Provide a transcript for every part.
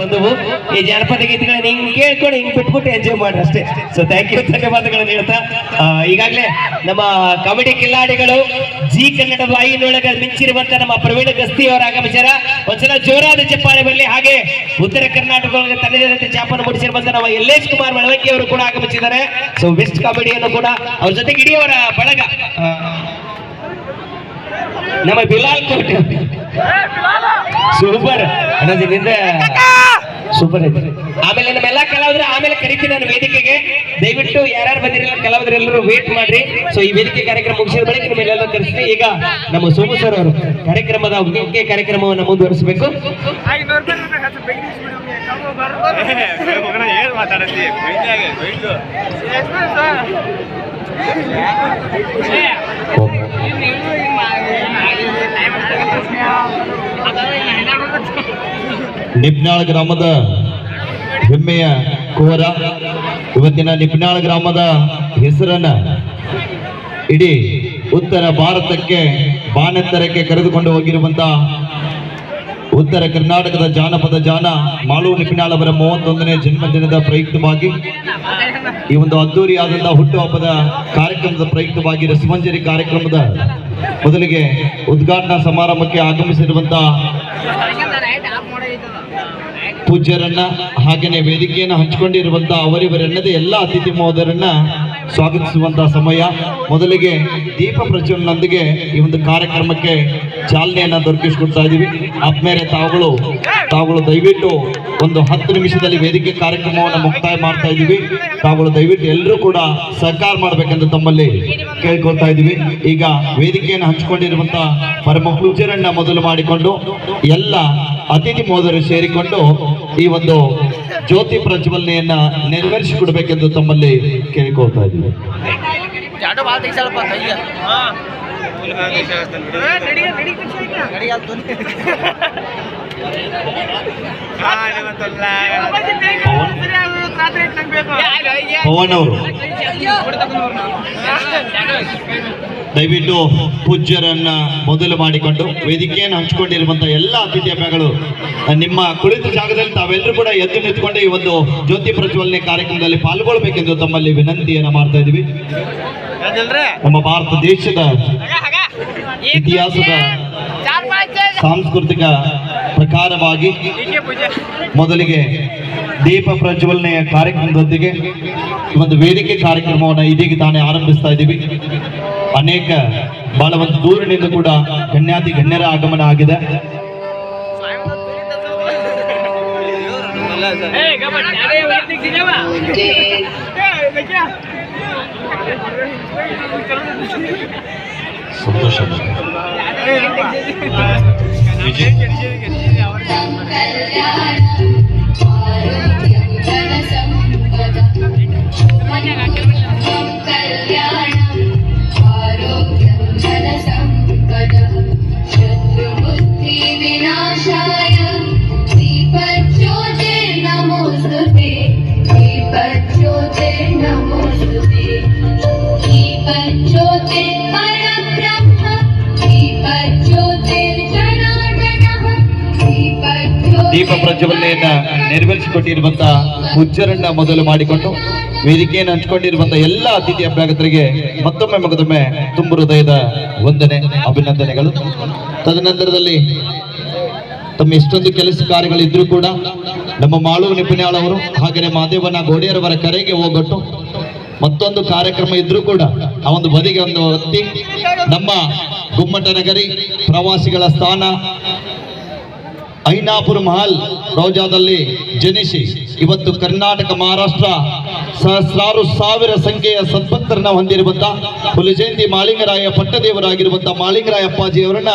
ಬಂದವು. ಈ ಜಾನಪದ ಗೀತೆಗಳನ್ನ ಹಿಂಗ್ ಕೇಳ್ಕೊಂಡು ಹಿಂಗ್ ಬಿಟ್ಬಿಟ್ಟು ಎಂಜಾಯ್ ಮಾಡ್ರಿ ಅಷ್ಟೇ. ಸೊ ಥ್ಯಾಂಕ್ ಯು ಧನ್ಯವಾದಗಳನ್ನು ಹೇಳ್ತಾ ಈಗಾಗಲೇ ನಮ್ಮ ಕಾಮಿಡಿ ಕಿಲ್ಲಾಡಿಗಳು ಜಿ ಕನ್ನಡ ವಾಹಿನಿಯೊಳಗ ಮಿಂಚಿರುವಂತ ನಮ್ಮ ಪ್ರವೀಣ ಗಸ್ತಿ ಅವರ ಆಗಮಿಸ್ಯಾರ ಒಂದ್ಸಲ ಜೋರಾದ ಚಪ್ಪಾಳೆ ಬರಲಿ. ಹಾಗೆ ಉತ್ತರ ಕರ್ನಾಟಕ ಒಳಗೆ ತನ್ನದೇ ಚಾಪನ್ನು ಮೂಡಿಸಿರುವಂತ ನಮ್ಮ ಯಲ್ಲೇಶ್ ಕುಮಾರ್ ಮಳವಂಕಿ ಅವರು ಕೂಡ ಆಗಮಿಸಿದ್ದಾರೆ. ಸೊ ವೆಸ್ಟ್ ಕಾಮಿಡಿಯನ್ನು ಕೂಡ ಅವ್ರ ಜೊತೆಗೆ ಇಡೀ ಅವರ ಬಳಗ ನಮ್ಮ ಬಿಲಾಲ್ ಕೋಟೆ ಸೂಪರ್. ಅನ್ನೋದ್ರಿಂದ ಸೂಪರ್ ಐತಿ ಆಮೇಲೆ ನಮ್ಮೆಲ್ಲ ಕಲಾವಿದ್ರೆ ಆಮೇಲೆ ಕರಿತೀನಿ ನಾನು ವೇದಿಕೆಗೆ. ದಯವಿಟ್ಟು ಯಾರ್ಯಾರು ಬಂದಿರಲ್ಲ ಕಲಾವಿದ್ರು ಎಲ್ಲರೂ ವೇಟ್ ಮಾಡ್ರಿ. ಸೊ ಈ ವೇದಿಕೆ ಕಾರ್ಯಕ್ರಮ ಮುಗಿಸಿದ ಬಳಿಕ ನಿಮ್ಮೆಲ್ಲ ಕರೆಸ್ತೀನಿ. ಈಗ ನಮ್ಮ ಸೋಮು ಸರ್ ಅವರು ಕಾರ್ಯಕ್ರಮದ ಮುಖ್ಯ ಕಾರ್ಯಕ್ರಮವನ್ನು ಮುಂದುವರಿಸಬೇಕು. ಮಾತಾಡತ್ತಿ? ನಿಪ್ನಾಳ್ ಗ್ರಾಮದ ಹೆಮ್ಮೆಯ ಕುವರ. ಇವತ್ತಿನ ನಿಪ್ನಾಳ್ ಗ್ರಾಮದ ಹೆಸರನ್ನ ಇಡೀ ಉತ್ತರ ಭಾರತಕ್ಕೆ ಬಾನೆತ್ತರಕ್ಕೆ ಕರೆದುಕೊಂಡು ಹೋಗಿರುವಂತ ಉತ್ತರ ಕರ್ನಾಟಕದ ಜಾನಪದ ಜಾನ ಮಾಲೂ ನಿಪಿನಾಳ್ ಅವರ ಮೂವತ್ತೊಂದನೇ ಜನ್ಮದಿನದ ಪ್ರಯುಕ್ತವಾಗಿ ಈ ಒಂದು ಅದ್ದೂರಿಯಾದಂತಹ ಹುಟ್ಟುಹಬ್ಬದ ಕಾರ್ಯಕ್ರಮದ ಪ್ರಯುಕ್ತವಾಗಿ ರಸಮಂಜರಿ ಕಾರ್ಯಕ್ರಮದ ಮೊದಲಿಗೆ ಉದ್ಘಾಟನಾ ಸಮಾರಂಭಕ್ಕೆ ಆಗಮಿಸಿರುವಂತಹ ಪೂಜ್ಯರನ್ನ ಹಾಗೆಯೇ ವೇದಿಕೆಯನ್ನು ಹಂಚಿಕೊಂಡಿರುವಂತಹ ಅವರಿವರೆನ್ನದೇ ಎಲ್ಲ ಅತಿಥಿ ಮಹೋದರನ್ನ ಸ್ವಾಗತಿಸುವಂತಹ ಸಮಯ. ಮೊದಲಿಗೆ ದೀಪ ಪ್ರಜ್ವಲನೊಂದಿಗೆ ಈ ಒಂದು ಕಾರ್ಯಕ್ರಮಕ್ಕೆ ಚಾಲನೆಯನ್ನ ದೊರಕಿಸಿಕೊಡ್ತಾ ಇದ್ದೀವಿ. ಆದ್ಮೇಲೆ ತಾವುಗಳು ತಾವುಗಳು ದಯವಿಟ್ಟು ಒಂದು ಹತ್ತು ನಿಮಿಷದಲ್ಲಿ ವೇದಿಕೆ ಕಾರ್ಯಕ್ರಮವನ್ನು ಮುಕ್ತಾಯ ಮಾಡ್ತಾ ಇದ್ದೀವಿ. ತಾವುಗಳು ದಯವಿಟ್ಟು ಎಲ್ಲರೂ ಕೂಡ ಸಹಕಾರ ಮಾಡಬೇಕೆಂದು ತಮ್ಮಲ್ಲಿ ಕೇಳ್ಕೊಳ್ತಾ ಇದ್ದೀವಿ. ಈಗ ವೇದಿಕೆಯನ್ನು ಹಂಚಿಕೊಂಡಿರುವಂತಹ ಪರಮ ಪೂಜ್ಯರನ್ನ ಮೊದಲು ಮಾಡಿಕೊಂಡು ಎಲ್ಲ ಅತಿಥಿ ಮೋದರು ಸೇರಿಕೊಂಡು ಈ ಒಂದು ಜ್ಯೋತಿ ಪ್ರಜ್ವಲನೆಯನ್ನ ನೆರವೇರಿಸಿಕೊಡ್ಬೇಕೆಂದು ತಮ್ಮಲ್ಲಿ ಕೇಳಿಕೊಳ್ತಾ ಇದ್ದೀವಿ ಪವನ್ ಅವರು ದಯವಿಟ್ಟು ಪೂಜ್ಯರನ್ನ ಮೊದಲು ಮಾಡಿಕೊಂಡು ವೇದಿಕೆಯನ್ನು ಹಂಚಿಕೊಂಡಿರುವಂತಹ ಎಲ್ಲ ಅತಿಥಿ ಅಭ್ಯಗಳು ನಿಮ್ಮ ಕುಳಿತ ಜಾಗದಲ್ಲಿ ತಾವೆಲ್ಲರೂ ಕೂಡ ಎದ್ದು ನಿಂತ್ಕೊಂಡು ಈ ಒಂದು ಜ್ಯೋತಿ ಪ್ರಜ್ವಲನೆ ಕಾರ್ಯಕ್ರಮದಲ್ಲಿ ಪಾಲ್ಗೊಳ್ಬೇಕೆಂದು ತಮ್ಮಲ್ಲಿ ವಿನಂತಿಯನ್ನ ಮಾಡ್ತಾ ಇದೀವಿ ನಮ್ಮ ಭಾರತ ದೇಶದ ಇತಿಹಾಸದ ಸಾಂಸ್ಕೃತಿಕ ಪ್ರಕಾರವಾಗಿ ಮೊದಲಿಗೆ ದೀಪ ಪ್ರಜ್ವಲನೆಯ ಕಾರ್ಯಕ್ರಮದೊಂದಿಗೆ ಒಂದು ವೇದಿಕೆ ಕಾರ್ಯಕ್ರಮವನ್ನು ಇದೀಗ ತಾನೇ ಆರಂಭಿಸ್ತಾ ಇದ್ದೀವಿ. ಅನೇಕ ಬಹಳ ಒಂದು ದೂರಿನಿಂದ ಕೂಡ ಗಣ್ಯಾತಿ ಗಣ್ಯರ ಆಗಮನ ಆಗಿದೆ. ಸಂತೋಷ. విజయ్ ದೀಪ ಪ್ರಜ್ವಲನೆಯನ್ನ ನೆರವೇರಿಸಿಕೊಟ್ಟಿರುವಂತಹ ಪೂಜ್ಯರನ್ನ ಮೊದಲು ಮಾಡಿಕೊಂಡು ವೇದಿಕೆಯನ್ನು ಹಂಚಿಕೊಂಡಿರುವಂತಹ ಎಲ್ಲ ಅತಿಥಿ ಅಭ್ಯಾಗತರಿಗೆ ಮತ್ತೊಮ್ಮೆ ಮಗದೊಮ್ಮೆ ತುಂಬು ಹೃದಯದ ವಂದನೆ, ಅಭಿನಂದನೆಗಳು. ತದನಂತರದಲ್ಲಿ ತಮ್ಮ ಎಷ್ಟೊಂದು ಕೆಲಸ ಕಾರ್ಯಗಳಿದ್ರು ಕೂಡ ನಮ್ಮ ಮಾಳು ನಿಪುಣ್ಯಾಳ್ ಅವರು ಹಾಗೆಯೇ ಮಾದೇವನ ಗೋಡೆಯರವರ ಕರೆಗೆ ಹೋಗೊಟ್ಟು ಮತ್ತೊಂದು ಕಾರ್ಯಕ್ರಮ ಇದ್ರೂ ಕೂಡ ಆ ಒಂದು ಬದಿಗೆ ಒಂದು ಹತ್ತಿ ನಮ್ಮ ಗುಮ್ಮಟ ನಗರಿ ಪ್ರವಾಸಿಗಳ ಸ್ಥಾನ ಐನಾಪುರ ಮಹಲ್ ರೋಜಾದಲ್ಲಿ ಜನಿಸಿ ಇವತ್ತು ಕರ್ನಾಟಕ ಮಹಾರಾಷ್ಟ್ರ ಸಹಸ್ರಾರು ಸಾವಿರ ಸಂಖ್ಯೆಯ ಸದ್ಭಕ್ತರನ್ನ ಹೊಂದಿರುವಂತ ಮಾಳಿಂಗರಾಯ ಪಟ್ಟದೇವರಾಗಿರುವಂತ ಮಾಳಿಂಗರಾಯ ಅಪ್ಪಾಜಿ ಅವರನ್ನ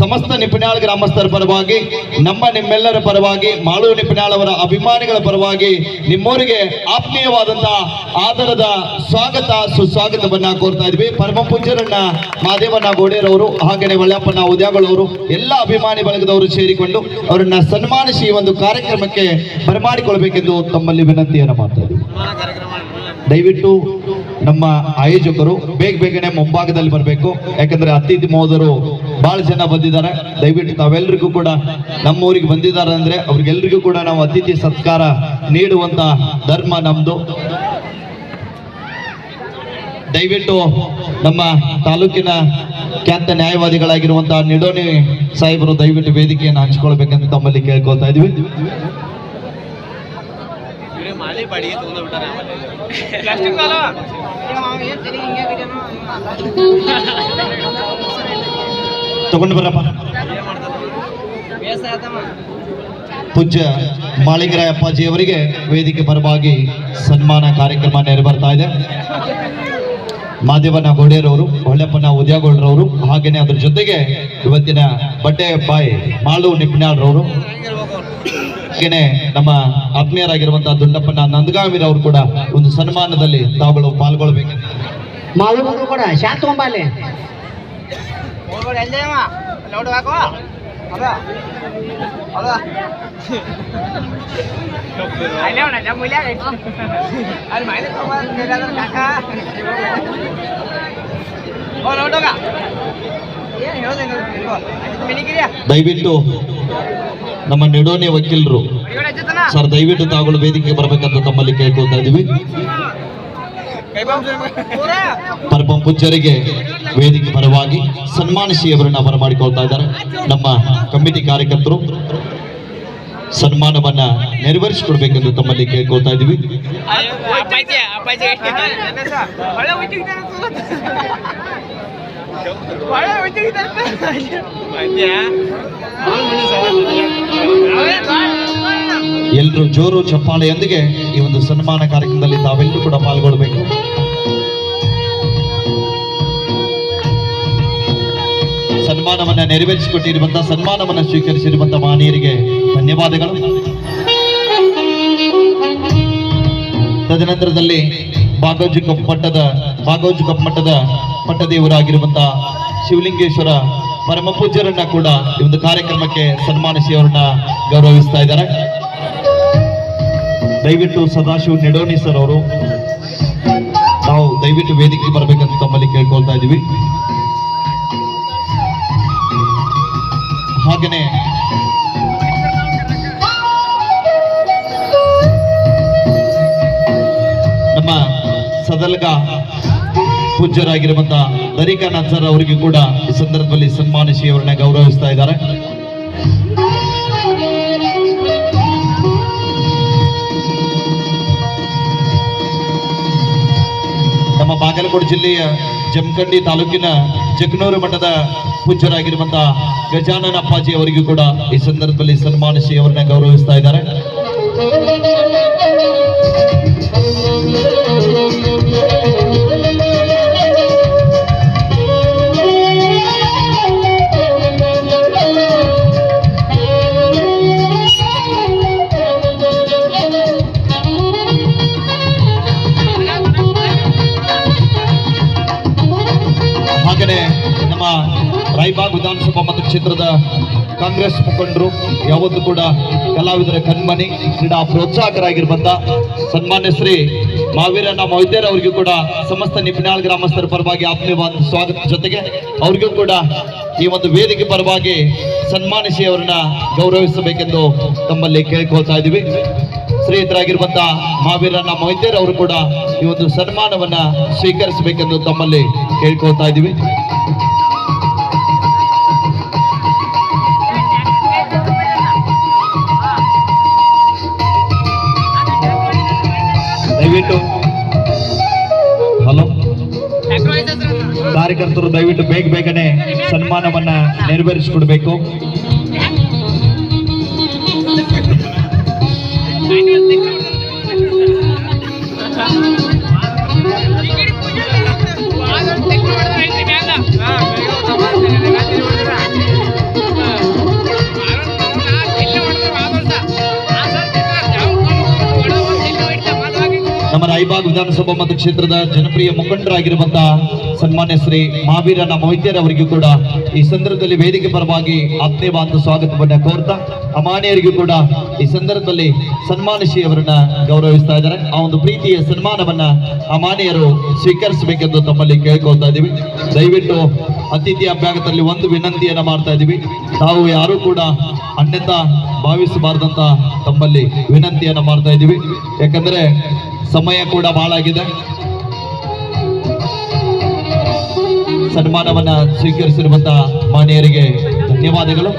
ಸಮಸ್ತ ನಿಪುಣಾಳ್ ಗ್ರಾಮಸ್ಥರ ಪರವಾಗಿ, ನಮ್ಮ ನಿಮ್ಮೆಲ್ಲರ ಪರವಾಗಿ ಮಾಳು ನಿಪುಣಾಳವರ ಅಭಿಮಾನಿಗಳ ಪರವಾಗಿ ನಿಮ್ಮೂರಿಗೆ ಆತ್ಮೀಯವಾದಂತ ಆದರದ ಸ್ವಾಗತ, ಸುಸ್ವಾಗತವನ್ನ ಕೋರ್ತಾ ಇದ್ವಿ. ಪರಮ ಪೂಜ್ಯರನ್ನ ಮಾದೇವನ ಗೋಡೇರವರು ಹಾಗೆಯೇ ವಳ್ಳಪ್ಪನ ಉದ್ಯಾಗಳವರು, ಎಲ್ಲ ಅಭಿಮಾನಿ ಬಳಗದವರು ಸೇರಿಕೊಂಡು ಅವರನ್ನ ಸನ್ಮಾನಿಸಿ ಒಂದು ಕಾರ್ಯಕ್ರಮಕ್ಕೆ ಬರಮಾಡಿಕೊಳ್ಬೇಕೆಂದು ತಮ್ಮಲ್ಲಿ ವಿನಂತಿಯನ್ನು ಮಾಡ್ತಾ ಇದ್ದೀವಿ ದಯವಿಟ್ಟು ನಮ್ಮ ಆಯೋಜಕರು ಬೇಗ ಬೇಗನೆ ಮುಂಭಾಗದಲ್ಲಿ ಬರಬೇಕು. ಯಾಕಂದ್ರೆ ಅತಿಥಿ ಮೋದರು ಬಹಳ ಜನ ಬಂದಿದ್ದಾರೆ. ದಯವಿಟ್ಟು ತಾವೆಲ್ಲರಿಗೂ ಕೂಡ ನಮ್ಮ ಊರಿಗೆ ಬಂದಿದ್ದಾರೆ ಅಂದ್ರೆ ಅವ್ರಿಗೆಲ್ರಿಗೂ ಕೂಡ ನಾವು ಅತಿಥಿ ಸತ್ಕಾರ ನೀಡುವಂತ ಧರ್ಮ ನಮ್ದು. ದಯವಿಟ್ಟು ನಮ್ಮ ತಾಲೂಕಿನ ಖ್ಯಾತ ನ್ಯಾಯವಾದಿಗಳಾಗಿರುವಂತಹ ನಿಡೋನಿ ಸಾಹೇಬರು ದಯವಿಟ್ಟು ವೇದಿಕೆಯನ್ನು ಹಂಚ್ಕೊಳ್ಬೇಕಂತ ತಮ್ಮಲ್ಲಿ ಕೇಳ್ಕೊಳ್ತಾ ಇದೀವಿ. ಮಾಲಿ ಬಾಡಿಗೆ ಪ್ಲಾಸ್ಟಿಕ್ ಏನ್ ಸರಿ ಹಿಂಗೆ ತಗೊಂಡು ಬರಪ್ಪ. ಪೂಜ್ಯ ಮಾಳಿಂಗರಾಯ ಅಪ್ಪಾಜಿ ಅವರಿಗೆ ವೇದಿಕೆ ಪರವಾಗಿ ಸನ್ಮಾನ ಕಾರ್ಯಕ್ರಮ ನೆರವೇರ್ತಾ ಇದೆ. ಮಾದೇವನ ಗೋಡೆಯರವರು ಹೊಳ್ಳೆಪ್ಪನ ಉದ್ಯಾಗೌಡರವರು ಹಾಗೇನೆ ಅದ್ರ ಜೊತೆಗೆ ಇವತ್ತಿನ ಬಟ್ಟೆ ಬಾಯಿ ಮಾಳು ನಿಪ್ನಾಳ್ರವರು. ಹಾಗೇನೆ ನಮ್ಮ ಆತ್ಮೀಯರಾಗಿರುವಂತಹ ದುಂಡಪ್ಪನ ನಂದಗಾವಿರವರು ಕೂಡ ಒಂದು ಸನ್ಮಾನದಲ್ಲಿ ತಾವುಗಳು ಪಾಲ್ಗೊಳ್ಬೇಕು ಮಾವು ಕೂಡ ದಯವಿಟ್ಟು ನಮ್ಮ ನೆಡೋನೆ ವಕೀಲರು. ಸರ್, ದಯವಿಟ್ಟು ತಾವುಗಳು ವೇದಿಕೆಗೆ ಬರಬೇಕಂತ ತಮ್ಮಲ್ಲಿ ಕೇಳ್ಕೊಳ್ತಾ ಇದೀವಿ ಪರಪಂ ಪುಚ್ಚರಿಗೆ ವೇದಿಕೆ ಪರವಾಗಿ ಸನ್ಮಾನಿಸಿ ಅವರನ್ನ ಬರಮಾಡಿಕೊಳ್ತಾ ಇದ್ದಾರೆ. ನಮ್ಮ ಕಮಿಟಿ ಕಾರ್ಯಕರ್ತರು, ಸನ್ಮಾನವನ್ನ ನೆರವೇರಿಸಿಕೊಡ್ಬೇಕೆಂದು ತಮ್ಮಲ್ಲಿ ಕೇಳ್ಕೊಳ್ತಾ ಇದೀವಿ ಎಲ್ಲರೂ ಜೋರು ಚಪ್ಪಾಳೆಯೊಂದಿಗೆ ಈ ಒಂದು ಸನ್ಮಾನ ಕಾರ್ಯಕ್ರಮದಲ್ಲಿ ತಾವೆಲ್ಲರೂ ಕೂಡ ಪಾಲ್ಗೊಳ್ಬೇಕು ಸನ್ಮಾನವನ್ನು ನೆರವೇರಿಸಿಕೊಟ್ಟಿರುವಂತಹ ಸನ್ಮಾನವನ್ನು ಸ್ವೀಕರಿಸಿರುವಂತಹ ಮಾನೀಯರಿಗೆ ಧನ್ಯವಾದಗಳು. ತದನಂತರದಲ್ಲಿ ಬಾಗೋಜು ಕಪ್ ಮಟ್ಟದ ಬಾಗೋಜು ಕಪ್ ಮಟ್ಟದ ಪಟ್ಟದೇವರಾಗಿರುವಂತಹ ಶಿವಲಿಂಗೇಶ್ವರ ಪರಮ ಪೂಜ್ಯರನ್ನ ಕೂಡ ಈ ಒಂದು ಕಾರ್ಯಕ್ರಮಕ್ಕೆ ಸನ್ಮಾನಿಸಿ ಅವರನ್ನ ಗೌರವಿಸ್ತಾ ಇದ್ದಾರೆ. ದಯವಿಟ್ಟು ಸದಾಶಿವ ನೆಡೋನಿ ಸರ್ ಅವರು. ನಾವು ದಯವಿಟ್ಟು ವೇದಿಕೆಗೆ ಬರಬೇಕಂತ ತಮ್ಮಲ್ಲಿ ಕೇಳ್ಕೊಳ್ತಾ ಇದ್ದೀವಿ. ಹಾಗೆಯೇ ನಮ್ಮ ಸದಲ್ಗ ಪೂಜ್ಯರಾಗಿರುವಂತಹ ದರಿಕಾನಾಥ್ ಸರ್ ಅವರಿಗೆ ಕೂಡ ಈ ಸಂದರ್ಭದಲ್ಲಿ ಸನ್ಮಾನಿಸಿ ಅವರನ್ನ ಗೌರವಿಸ್ತಾ ಇದ್ದಾರೆ. ನಮ್ಮ ಬಾಗಲಕೋಟೆ ಜಿಲ್ಲೆಯ ಜಮಖಂಡಿ ತಾಲೂಕಿನ ಜಗನೂರು ಮಠದ ಪೂಜ್ಯರಾಗಿರುವಂತಹ ಗಜಾನನ ಅಪ್ಪಾಜಿ ಅವರಿಗೂ ಕೂಡ ಈ ಸಂದರ್ಭದಲ್ಲಿ ಸನ್ಮಾನಿಸಿ ಅವರನ್ನ ಗೌರವಿಸ್ತಾ ಇದ್ದಾರೆ. ಮತಕ್ಷೇತ್ರದ ಕಾಂಗ್ರೆಸ್ ಮುಖಂಡರು, ಯಾವತ್ತು ಕೂಡ ಕಲಾವಿದರ ಕಣ್ಮನಿ, ಕ್ರೀಡಾ ಪ್ರೋತ್ಸಾಹಕರಾಗಿರುವಂತ ಸನ್ಮಾನ್ಯ ಶ್ರೀ ಮಾವೀರಣ್ಣ ಮೊಯ್ತೇರ್ ಅವರಿಗೂ ಕೂಡ ಸಮಸ್ತ ನಿಪಿನಾಳ್ ಗ್ರಾಮಸ್ಥರ ಪರವಾಗಿ ಆತ್ಮೀಯವಾದ ಸ್ವಾಗತ. ಜೊತೆಗೆ ಅವ್ರಿಗೂ ಕೂಡ ಈ ಒಂದು ವೇದಿಕೆ ಪರವಾಗಿ ಸನ್ಮಾನಿಸಿ ಅವರನ್ನ ಗೌರವಿಸಬೇಕೆಂದು ತಮ್ಮಲ್ಲಿ ಕೇಳ್ಕೊಳ್ತಾ ಇದ್ದೀವಿ. ಸ್ನೇಹಿತರಾಗಿರುವಂತಹ ಮಾವೀರಣ್ಣ ಮೊಯ್ತೇರ್ ಅವರು ಕೂಡ ಈ ಒಂದು ಸನ್ಮಾನವನ್ನ ಸ್ವೀಕರಿಸಬೇಕೆಂದು ತಮ್ಮಲ್ಲಿ ಕೇಳ್ಕೊಳ್ತಾ ಇದ್ದೀವಿ. ದಯವಿಟ್ಟು. ಹಲೋ. ಕಾರ್ಯಕರ್ತರು ದಯವಿಟ್ಟು ಬೇಗ ಬೇಗನೆ ಸನ್ಮಾನವನ್ನ ನೆರವೇರಿಸಿಕೊಡ್ಬೇಕು. ನಮ್ಮ ರಾಯಬಾಗ್ ವಿಧಾನಸಭಾ ಮತಕ್ಷೇತ್ರದ ಜನಪ್ರಿಯ ಮುಖಂಡರಾಗಿರುವಂತಹ ಸನ್ಮಾನ್ಯ ಶ್ರೀ ಮಹಾವೀರನ ಮೊಹಿತ್ಯರವರಿಗೂ ಕೂಡ ಈ ಸಂದರ್ಭದಲ್ಲಿ ವೇದಿಕೆ ಪರವಾಗಿ ಆತ್ಮೀಯವಾದ ಸ್ವಾಗತವನ್ನ ಕೋರ್ತಾ ಅಮಾನ್ಯರಿಗೂ ಕೂಡ ಈ ಸಂದರ್ಭದಲ್ಲಿ ಸನ್ಮಾನಿಸಿ ಅವರನ್ನ ಗೌರವಿಸ್ತಾ ಇದ್ದಾರೆ. ಆ ಒಂದು ಪ್ರೀತಿಯ ಸನ್ಮಾನವನ್ನ ಅಮಾನ್ಯರು ಸ್ವೀಕರಿಸಬೇಕೆಂದು ತಮ್ಮಲ್ಲಿ ಕೇಳ್ಕೊಳ್ತಾ ಇದ್ದೀವಿ. ದಯವಿಟ್ಟು ಅತಿಥಿ ಅಭ್ಯಾಗದಲ್ಲಿ ಒಂದು ವಿನಂತಿಯನ್ನ ಮಾಡ್ತಾ ಇದ್ದೀವಿ. ತಾವು ಯಾರು ಕೂಡ ಅನ್ಯತ ಭಾವಿಸಬಾರ್ದಂತ ತಮ್ಮಲ್ಲಿ ವಿನಂತಿಯನ್ನ ಮಾಡ್ತಾ ಇದ್ದೀವಿ. ಯಾಕಂದ್ರೆ ಸಮಯ ಕೂಡ ಬಹಳ ಆಗಿದೆ ಸನ್ಮಾನವನ್ನ ಸ್ವೀಕರಿಸಿರುವಂತಹ ಮಾನ್ಯರಿಗೆ ಧನ್ಯವಾದಗಳು.